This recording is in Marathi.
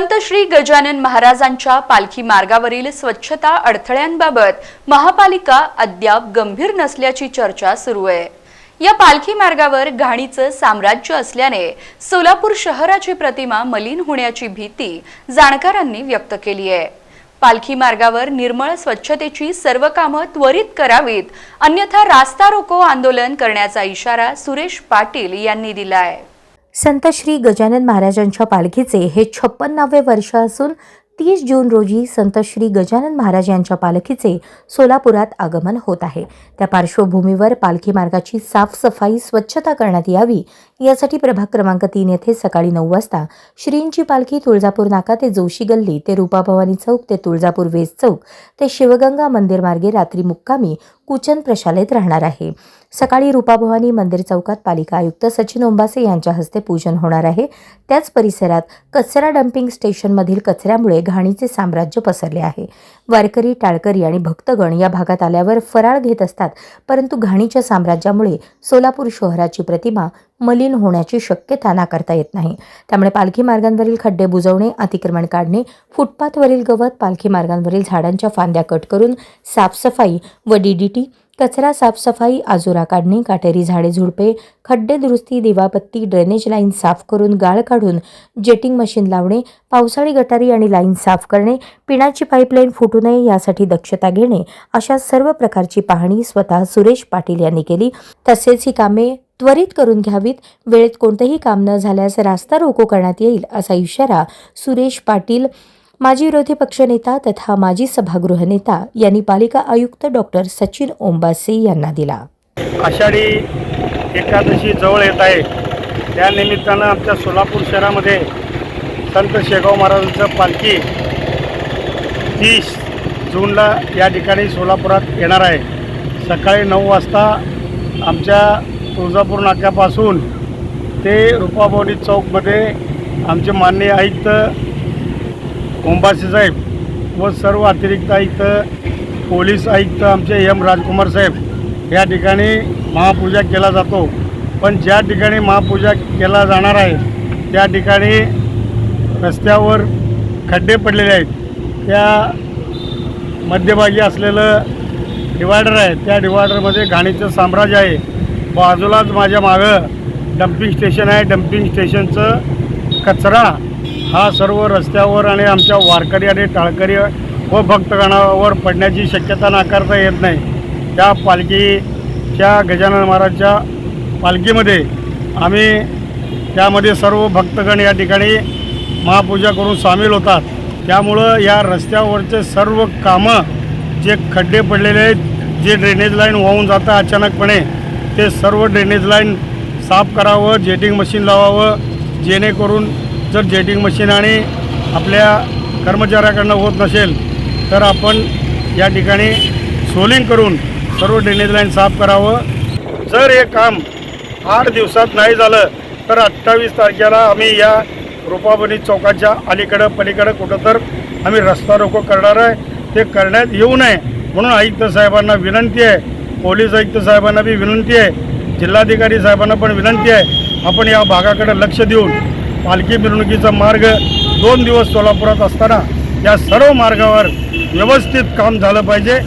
संत श्री गजानन महाराजांच्या पालखी मार्गावरील स्वच्छता अडथळ्यांबाबत महापालिका अद्याप गंभीर नसल्याची चर्चा सुरू आहे. या पालखी मार्गावर घाणीचं साम्राज्य असल्याने सोलापूर शहराची प्रतिमा मलिन होण्याची भीती जाणकारांनी व्यक्त केली आहे. पालखी मार्गावर निर्मळ स्वच्छतेची सर्व कामं त्वरित करावीत अन्यथा रास्ता रोको आंदोलन करण्याचा इशारा सुरेश पाटील यांनी दिला आहे. संत श्री गजानन महाराजांच्या पालखीचे हे छप्पन्नावे वर्ष असून तीस जून रोजी संत श्री गजानन महाराज यांच्या पालखीचे सोलापुरात आगमन होत आहे. त्या पार्श्वभूमीवर पालखी मार्गाची साफसफाई स्वच्छता करण्यात यावी यासाठी प्रभाग क्रमांक तीन येथे सकाळी नऊ वाजता श्रींची पालखी तुळजापूर नाका ते जोशी गल्ली ते रूपाभवानी चौक ते तुळजापूर वेस्ट चौक ते शिवगंगा मंदिर मार्गे रात्री मुक्कामी कुचन प्रशालेत राहणार आहे. सकाळी रूपाभवानी मंदिर चौकात पालिका आयुक्त सचिन ओंबासे यांच्या हस्ते पूजन होणार आहे. त्याच परिसरात कचरा डम्पिंग स्टेशनमधील कचऱ्यामुळे घाणीचे साम्राज्य पसरले आहे. वारकरी टाळकरी आणि भक्तगण या भागात आल्यावर फराळ घेत असतात. परंतु घाणीच्या साम्राज्यामुळे सोलापूर शहराची प्रतिमा मलिन होण्याची शक्यता नाकारता येत नाही. त्यामुळे पालखी मार्गांवरील खड्डे बुजवणे अतिक्रमण काढणे फुटपाथवरील गवत पालखी मार्गांवरील झाडांच्या फांद्या कट करून साफसफाई व डीडीटी कचरा साफसफाई आजोरा काढणे काटेरी झाडे झुडपे खड्डे दुरुस्ती दिवाबत्ती ड्रेनेज लाईन साफ करून गाळ काढून जेटिंग मशीन लावणे पावसाळी गटारी आणि लाईन साफ करणे पिण्याची पाईपलाईन फुटू नये यासाठी दक्षता घेणे अशा सर्व प्रकारची पाहणी स्वतः सुरेश पाटील यांनी केली. तसेच ही कामे त्वरित करून घ्यावीत. वेळेत कोणतंही काम न झाल्यास रास्ता रोको करण्यात येईल असा इशारा सुरेश पाटील माजी विरोधी पक्षनेता तथा माजी सभागृहनेता यांनी पालिका आयुक्त डॉक्टर सचिन ओंबासे यांना दिला. आषाढी एकादशी जवळ येत आहे. त्या निमित्तानं आमच्या सोलापूर शहरामध्ये संत शेगाव महाराजांचं पालखी तीस जूनला या ठिकाणी सोलापुरात येणार आहे. सकाळी नऊ वाजता आमच्या तुळजापूर नाक्यापासून ते रुपाभवनी चौकमध्ये आमचे माननीय आयुक्त ओंबासी साहेब व सर्व अतिरिक्त आयुक्त पोलीस आयुक्त आमचे एम राजकुमार साहेब या ठिकाणी महापूजा केला जातो. पण ज्या ठिकाणी महापूजा केला जाणार आहे त्या ठिकाणी रस्त्यावर खड्डे पडलेले आहेत. त्या मध्यभागी असलेलं डिवायडर आहे. त्या डिवायडरमध्ये घाणीचं साम्राज्य आहे. बाजूलाच माझ्या मागं डम्पिंग स्टेशन आहे. डम्पिंग स्टेशनचं कचरा हा सर्व रस्त्यावर आणि आमच्या वारकरी आणि टाळकरी व भक्तगणावर पडण्याची शक्यता नाकारता येत नाही. त्या पालखीच्या गजानन महाराजच्या पालखीमध्ये आम्ही त्यामध्ये सर्व भक्तगण या ठिकाणी महापूजा करून सामील होतात. त्यामुळं या रस्त्यावरचे सर्व कामं जे खड्डे पडलेले आहेत जे ड्रेनेज लाईन वाहून जातं अचानकपणे ते सर्व ड्रेनेज लाईन साफ करावं जेटिंग मशीन लावावं जेणेकरून जर जेटिंग मशीन आणि आपल्या कर्मचाऱ्याकडनं होत नसेल तर आपण या ठिकाणी सोलिंग करून सर्व ड्रेनेज लाईन साफ करावं. जर हे काम आठ दिवसात नाही झालं तर अठ्ठावीस तारखेला आम्ही या रुपाबनी चौकाच्या अलीकडं पलीकडं कुठं तर आम्ही रस्ता रोको करणार आहे. ते करण्यात येऊ नये म्हणून आयुक्त साहेबांना विनंती आहे. पोलीस आयुक्त साहेबांना बी विनंती आहे. जिल्हाधिकारी साहेबांना पण विनंती आहे. आपण या भागाकडे लक्ष देऊन पालखी मिरवणुकीचा मार्ग दोन दिवस सोलापुरात असताना या सर्व मार्गावर व्यवस्थित काम झालं पाहिजे.